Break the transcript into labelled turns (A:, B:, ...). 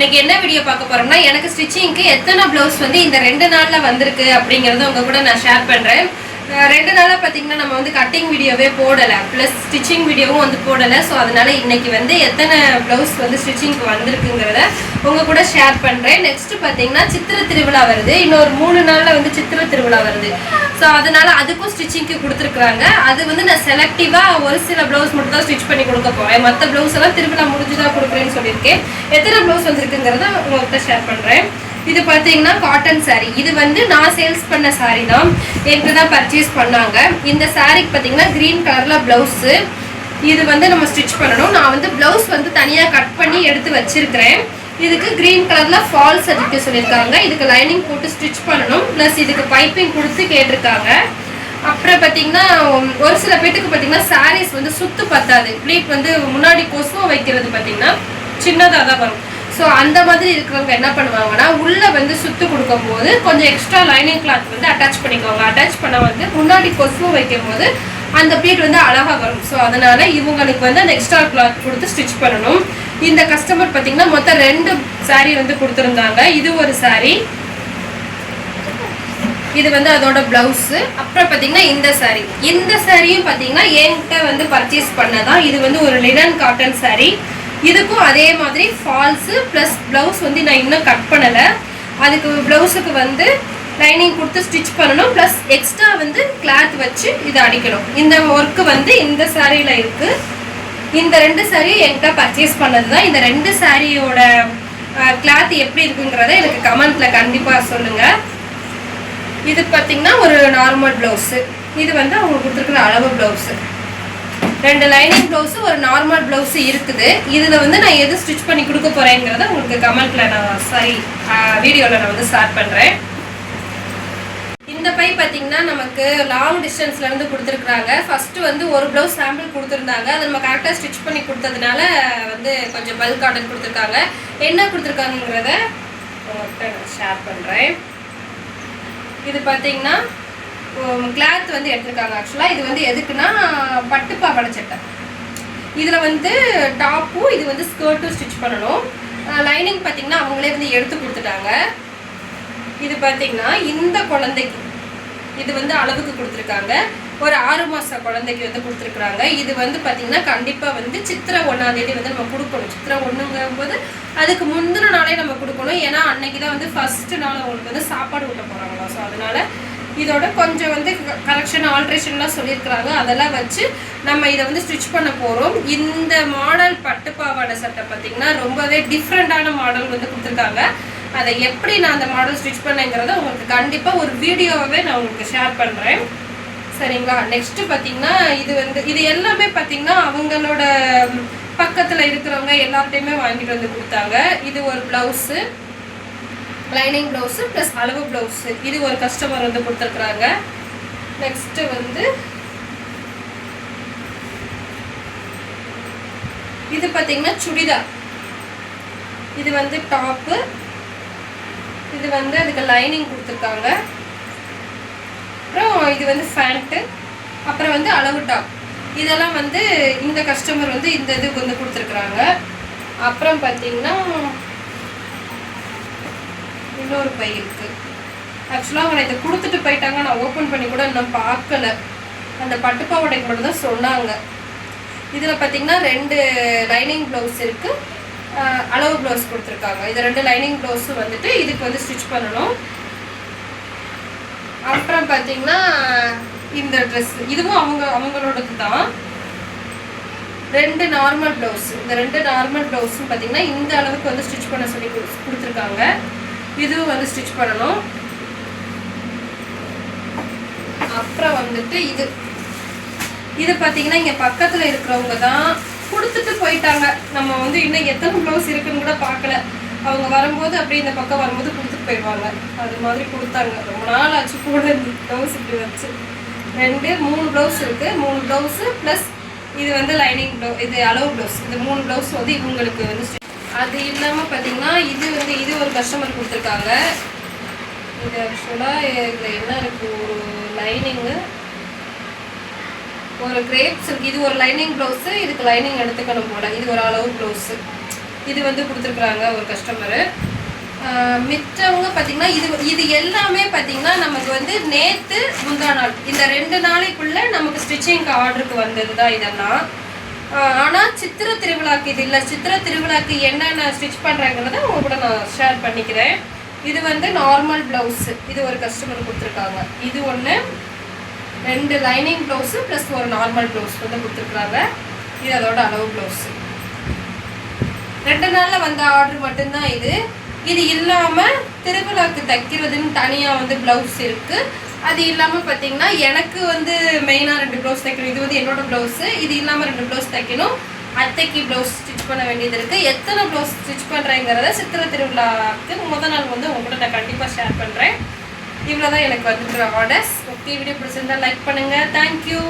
A: இன்னைக்கு என்ன வீடியோ பார்க்க போறோம்னா எனக்கு ஸ்டிச்சிங்க்கு எத்தனை ப்ளவுஸ் வந்து இந்த ரெண்டு நாள்ல வந்திருக்கு அப்படிங்கறத உங்க கூட நான் ஷேர் பண்றேன். ரெண்டு நாளாக பார்த்தீங்கன்னா நம்ம வந்து கட்டிங் வீடியோவே போடலை. ப்ளஸ் ஸ்டிச்சிங் வீடியோவும் வந்து போடலை. ஸோ அதனால் இன்றைக்கி வந்து எத்தனை ப்ளவுஸ் வந்து ஸ்டிச்சிங்க்கு வந்திருக்குங்கிறத உங்கள் கூட ஷேர் பண்ணுறேன் நெக்ஸ்ட் பார்த்தீங்கன்னா சித்திர திருவிழா வருது. இன்னொரு மூணு நாளில் வந்து சித்திர திருவிழா வருது. ஸோ அதனால் அதுக்கும் ஸ்டிச்சிங்க்கு கொடுத்துருக்குறாங்க. அது வந்து நான் செலக்டிவாக ஒரு சில ப்ளவுஸ் மட்டும் தான் ஸ்டிச் பண்ணி கொடுக்க போறேன். மற்ற ப்ளவுஸ் எல்லாம் திருவிழா முடிஞ்சுதான் கொடுக்குறேன்னு சொல்லியிருக்கேன். எத்தனை ப்ளவுஸ் வந்துருக்குங்கிறத உங்கள்கிட்ட ஷேர் பண்ணுறேன் இது பார்த்தீங்கன்னா காட்டன் சாரீ இது வந்து நான் சேல்ஸ் பண்ண சாரீ தான். என்கிட்ட தான் பர்ச்சேஸ் பண்ணாங்க. இந்த சாரீக்கு பார்த்தீங்கன்னா க்ரீன் கலரில் ப்ளவுஸு இது வந்து நம்ம ஸ்டிச் பண்ணணும். நான் வந்து ப்ளவுஸ் வந்து தனியாக கட் பண்ணி எடுத்து வச்சிருக்கிறேன். இதுக்கு க்ரீன் கலரில் ஃபால்ஸ் அடிக்க சொல்லியிருக்காங்க. இதுக்கு லைனிங் போட்டு ஸ்டிச் பண்ணணும். ப்ளஸ் இதுக்கு பைப்பிங் கொடுத்து கேட்டிருக்காங்க. அப்புறம் பார்த்தீங்கன்னா ஒரு சில பேர்த்துக்கு பார்த்தீங்கன்னா சாரீஸ் வந்து சுத்து பத்தாது. ப்ளீட் வந்து முன்னாடி கொசுவம் வைக்கிறது பார்த்தீங்கன்னா சின்னதாக தான் வரும். ஸோ அந்த மாதிரி இருக்கிறவங்க என்ன பண்ணுவாங்கன்னா உள்ளே வந்து சுத்து கொடுக்கும் போது கொஞ்சம் எக்ஸ்ட்ரா லைனிங் கிளாத் வந்து அட்டாச் பண்ணிக்கோங்க. அட்டாச் பண்ண வந்து முன்னாடி கொசு வைக்கும் போது அந்த ப்ளீட் வந்து அழகா வரும். ஸோ அதனால இவங்களுக்கு வந்து அந்த எக்ஸ்ட்ரா கிளாத் கொடுத்து ஸ்டிச் பண்ணணும். இந்த கஸ்டமர் பார்த்தீங்கன்னா மொத்தம் ரெண்டு சாரீ வந்து கொடுத்துருந்தாங்க. இது ஒரு சாரீ இது வந்து அதோட பிளவுஸு அப்புறம் பார்த்தீங்கன்னா இந்த சாரீ இந்த சாரியும் பார்த்தீங்கன்னா என்கிட்ட வந்து பர்ச்சேஸ் பண்ணதான் இது வந்து ஒரு லினன் காட்டன் சாரீ இதுக்கும் அதே மாதிரி ஃபால்ஸு ப்ளஸ் ப்ளவுஸ் வந்து நான் இன்னும் கட் பண்ணலை. அதுக்கு ப்ளவுஸுக்கு வந்து லைனிங் கொடுத்து ஸ்டிச் பண்ணணும். ப்ளஸ் எக்ஸ்ட்ரா வந்து கிளாத் வச்சு இதை அடிக்கணும். இந்த ஒர்க்கு வந்து இந்த சாரியில் இருக்குது இந்த ரெண்டு சாரியும் என்கிட்ட பர்ச்சேஸ் பண்ணது தான் இந்த ரெண்டு சாரியோட கிளாத் எப்படி இருக்குங்கிறத எனக்கு கமெண்ட்ல கண்டிப்பாக சொல்லுங்கள் இது பார்த்திங்கன்னா ஒரு நார்மல் ப்ளவுஸு இது வந்து அவங்க கொடுத்துருக்குற அளவு ப்ளவுஸு ரெண்டு லைனிங் ப்ளவுஸு ஒரு நார்மல் ப்ளவுஸு இருக்குது. இதில் வந்து நான் எது ஸ்டிச் பண்ணி கொடுக்க போகிறேங்கிறத உங்களுக்கு கமெண்ட்டில் நான் சாரி வீடியோவில் நான் வந்து ஸ்டார்ட் பண்ணுறேன் இந்த பை பார்த்தீங்கன்னா நமக்கு லாங் டிஸ்டன்ஸ்லேருந்து கொடுத்துருக்குறாங்க. ஃபஸ்ட்டு வந்து ஒரு ப்ளவுஸ் சாம்பிள் கொடுத்துருந்தாங்க. அதை நம்ம கரெக்டாக ஸ்டிச் பண்ணி கொடுத்ததுனால வந்து கொஞ்சம் பல்க் ஆர்டர் கொடுத்துருக்காங்க. என்ன கொடுத்துருக்காங்கங்கிறத உங்கள்கிட்ட நான் ஷேர் பண்ணுறேன் இது பார்த்தீங்கன்னா கிளாத் வந்து எடுத்திருக்காங்க ஆக்சுவலாக இது வந்து எதுக்குன்னா பட்டு பாவாடை சட்டை இதில் வந்து டாப்பும் இது வந்து ஸ்கர்ட்டும் ஸ்டிச் பண்ணணும். லைனிங் பார்த்தீங்கன்னா அவங்களே வந்து எடுத்து கொடுத்துட்டாங்க. இது பார்த்தீங்கன்னா இந்த குழந்தைக்கு இது வந்து அளவுக்கு கொடுத்துருக்காங்க. ஒரு ஆறு மாச குழந்தைக்கு வந்து கொடுத்துருக்குறாங்க. இது வந்து பார்த்தீங்கன்னா கண்டிப்பாக வந்து சித்திரை ஒன்றாந்தேதி வந்து நம்ம கொடுக்கணும். சித்திரை ஒன்றுங்கும் போது அதுக்கு முந்தின நாளே நம்ம கொடுக்கணும். ஏன்னா அன்னைக்கு தான் வந்து ஃபர்ஸ்ட் நாள் அவங்களுக்கு வந்து சாப்பாடு ஊட்ட போகிறாங்களா ஸோ அதனால இதோட கொஞ்சம் வந்து கரெக்ஷன் ஆல்ட்ரேஷன்லாம் சொல்லியிருக்கிறாங்க. அதெல்லாம் வச்சு நம்ம இதை வந்து ஸ்டிச் பண்ண போகிறோம் இந்த மாடல் பட்டு பாவாடை சட்டை பார்த்தீங்கன்னா ரொம்பவே டிஃப்ரெண்ட்டான மாடல் வந்து கொடுத்துருக்காங்க. அதை எப்படி நான் அந்த மாடல் ஸ்டிச் பண்ணேங்கிறத உங்களுக்கு கண்டிப்பாக ஒரு வீடியோவே நான் உங்களுக்கு ஷேர் பண்ணுறேன் சரிங்களா? நெக்ஸ்ட்டு பார்த்தீங்கன்னா இது வந்து இது எல்லாமே பார்த்தீங்கன்னா அவங்களோட பக்கத்தில் இருக்கிறவங்க எல்லார்ட்டையுமே வாங்கிட்டு வந்து கொடுத்தாங்க. இது ஒரு ப்ளவுஸு லைனிங் ப்ளவுஸு ப்ளஸ் அளவு ப்ளவுஸு இது ஒரு கஸ்டமர் வந்து கொடுத்துருக்குறாங்க. நெக்ஸ்ட்டு வந்து இது பார்த்தீங்கன்னா சுடிதார். இது வந்து டாப்பு இது வந்து அதுக்கு லைனிங் கொடுத்துருக்காங்க. அப்புறம் இது வந்து ஃபேண்ட்டு அப்புறம் வந்து அளவு டாப் இதெல்லாம் வந்து இந்த கஸ்டமர் வந்து இந்த இதுக்கு வந்து கொடுத்துருக்குறாங்க. அப்புறம் பார்த்தீங்கன்னா இன்னொரு பை இருக்குது ஆக்சுவலாக அவங்க இதை கொடுத்துட்டு போயிட்டாங்க. நான் ஓப்பன் பண்ணி கூட இன்னும் பார்க்கல. அந்த பட்டுப்பாவடைக்கு மட்டும் தான் சொன்னாங்க. இதில் பார்த்தீங்கன்னா ரெண்டு லைனிங் ப்ளவுஸ் இருக்குது அளவு ப்ளவுஸ் கொடுத்துருக்காங்க. இது ரெண்டு லைனிங் ப்ளவுஸும் வந்துட்டு இதுக்கு வந்து ஸ்டிச் பண்ணணும். அப்புறம் பார்த்தீங்கன்னா இந்த ட்ரெஸ் இதுவும் அவங்க அவங்களோடது தான் ரெண்டு நார்மல் ப்ளவுஸ் இந்த ரெண்டு நார்மல் ப்ளவுஸும் பார்த்தீங்கன்னா இந்த அளவுக்கு வந்து ஸ்டிச் பண்ண சொல்லி கொடு- கொடுத்துருக்காங்க. இதுவும் வந்து ஸ்டிச் பண்ணணும். அப்புறம் வந்துட்டு இது. இது பார்த்தீங்கன்னா இங்கே பக்கத்தில் இருக்கிறவங்க தான் கொடுத்துட்டு போயிட்டாங்க. நம்ம வந்து இன்னும் எத்தனை ப்ளவுஸ் இருக்குன்னு கூட பார்க்கல அவங்க வரும்போது அப்படியே இந்த பக்கம் வரும்போது கொடுத்துட்டு போயிடுவாங்க. அது மாதிரி கொடுத்தாங்க. ரொம்ப நாள் ஆச்சு கூட இந்த ப்ளவுஸ் இப்படி வச்சு. ரெண்டு மூணு ப்ளவுஸ் இருக்கு. மூணு ப்ளவுஸு ப்ளஸ் இது வந்து லைனிங் ப்ளவு இது அளவு ப்ளவுஸ் இந்த மூணு ப்ளவுஸ் வந்து இவங்களுக்கு வந்து அது இல்லாமல் பார்த்தீங்கன்னா இது வந்து இது ஒரு கஸ்டமர் கொடுத்துருக்காங்க. இது ஆக்சுவலாக இதில் என்ன இருக்குது ஒரு லைனிங்கு ஒரு கிரேப்ஸ் இருக்குது இது ஒரு லைனிங் ப்ளவுஸு இதுக்கு லைனிங் எடுத்துக்கணும் போல. இது ஒரு அளவு ப்ளவுஸு இது வந்து கொடுத்துருக்குறாங்க ஒரு கஸ்டமரு மிச்சவங்க பார்த்தீங்கன்னா இது இது எல்லாமே பார்த்தீங்கன்னா நமக்கு வந்து நேற்று முந்தா நாள். இந்த ரெண்டு நாளைக்குள்ளே நமக்கு ஸ்டிச்சிங்க்கு ஆர்டருக்கு வந்தது தான் இதெல்லாம். ஆனால் சித்திர திருவிழாக்கு இது இல்லை. சித்திர திருவிழாக்கு என்னென்ன ஸ்டிச் பண்ணுறாங்கிறத உங்க கூட நான் ஷேர் பண்ணிக்கிறேன். இது வந்து நார்மல் ப்ளவுஸு இது ஒரு கஸ்டமர் கொடுத்துருக்காங்க. இது ஒன்று ரெண்டு லைனிங் ப்ளவுஸு ப்ளஸ் ஒரு நார்மல் ப்ளவுஸ் வந்து கொடுத்துருக்குறாங்க. இது அதோட அளவு ப்ளவுஸு ரெண்டு நாளில் வந்த ஆர்டர் மட்டும்தான் இது. இது இல்லாமல் திருவிழாக்கு தைக்கிறதுன்னு தனியாக வந்து ப்ளவுஸ் இருக்குது அது இல்லாமல் பார்த்தீங்கன்னா எனக்கு வந்து மெயினாக ரெண்டு ப்ளவுஸ் தைக்கணும். இது வந்து என்னோட ப்ளவுஸு இது இல்லாமல் ரெண்டு ப்ளவுஸ் தைக்கணும். அத்தைக்கு ப்ளவுஸ் ஸ்டிச் பண்ண வேண்டியது இருக்குது எத்தனை ப்ளவுஸ் ஸ்டிச் பண்ணுறேங்கிறத சித்திரை திருவிழாவுக்கு முதல் நாள் வந்து உங்கள்கிட்ட நான் கண்டிப்பாக ஷேர் பண்ணுறேன் இவ்வளோ தான் எனக்கு வந்துட்டு ஆர்டர்ஸ் ஓகே வீடியோ பிடிச்சிருந்தா லைக் பண்ணுங்கள் தேங்க்யூ